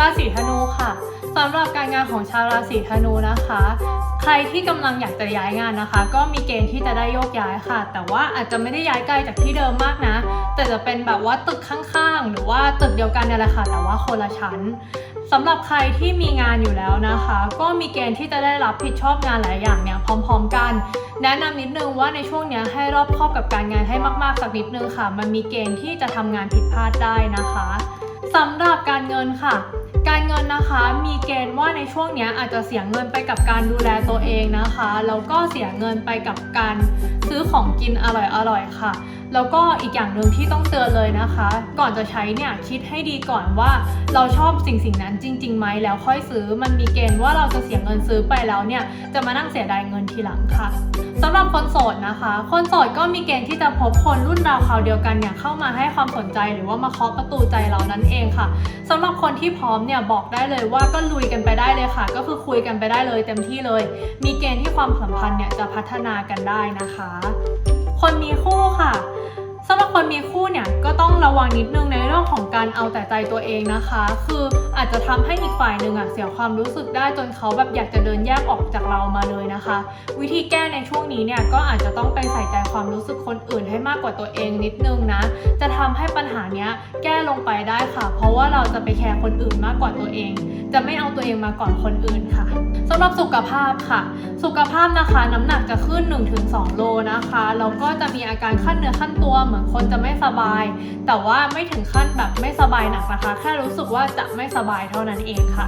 ราศีธนูค่ะสำหรับการงานของชาวราศีธนูนะคะ ใครที่กำลังอยากจะย้ายงานนะคะ ก็มีเกณฑ์ที่จะได้โยกย้ายค่ะ แต่ว่าอาจจะไม่ได้ย้ายไกลจากที่เดิมมากนะ แต่จะเป็นแบบว่าตึกข้างๆ หรือว่าตึกเดียวกันนี่แหละค่ะ แต่ว่าคนละชั้นสำหรับใครที่มีงานอยู่แล้วนะคะ ก็มีเกณฑ์ที่จะได้รับผิดชอบงานหลายอย่างเนี่ยพร้อม ๆ กัน แนะนำนิดนึงว่าในช่วงนี้ให้รอบคอบกับการงานให้มากๆสักนิดนึงค่ะ มันมีเกณฑ์ที่จะทำงานผิดพลาดได้นะคะสำหรับการเงินค่ะ การเงินนะคะมีเกณฑ์ว่าในช่วงนี้อาจจะเสียเงินไปกับการดูแลตัวเองนะคะแล้วก็เสียเงินไปกับการซื้อของกินอร่อยๆค่ะ แล้วก็อีกอย่างหนึ่งที่ต้องเตือนเลยนะคะ ก่อนจะใช้เนี่ยคิดให้ดีก่อนว่าเราชอบสิ่งสิ่งนั้นจริงๆไหมแล้วค่อยซื้อมันมีเกณฑ์ว่าเราจะเสียเงินซื้อไปแล้วเนี่ยจะมานั่งเสียดายเงินทีหลังค่ะสำหรับคนโสดนะคะ คนโสดก็มีเกณฑ์ที่จะพบคนรุ่นราวคราวเดียวกันเนี่ยเข้ามาให้ความสนใจหรือว่ามาเคาะประตูใจเรานั่นเองค่ะสำหรับคนที่พร้อมเนี่ยบอกได้เลยว่าก็ลุยกันไปได้เลยค่ะ ก็คือคุยกันไปได้เลยเต็มที่เลย มีเกณฑ์ที่ความสัมพันธ์เนี่ยจะพัฒนากันได้นะคะ คนมีคู่ค่ะ ระวังนิดนึงใน เรื่องของการเอาแต่ใจตัวเองนะคะ คืออาจจะทำให้อีกฝ่ายหนึ่งอะเสียความรู้สึกได้จนเขาแบบอยากจะเดินแยกออกจากเรามาเลยนะคะ วิธีแก้ในช่วงนี้เนี่ยก็อาจจะต้องไปใส่ใจความรู้สึกคนอื่นให้มากกว่าตัวเองนิดนึงนะ จะทำให้ปัญหาเนี้ยแก้ลงไปได้ค่ะ เพราะว่าเราจะไปแคร์คนอื่นมากกว่าตัวเอง จะไม่เอาตัวเองมาก่อนคนอื่นค่ะสำหรับสุขภาพค่ะ สุขภาพนะคะน้ำหนักจะขึ้น 1-2 โลนะคะแล้วก็จะมีอาการขั้นเนื้อขั้นตัวเหมือนคนจะไม่สบาย แต่ว่าไม่ถึงขั้นขั้นแบบไม่สบายหนักนะคะ แค่รู้สึกว่าจะไม่สบายเท่านั้นเองค่ะ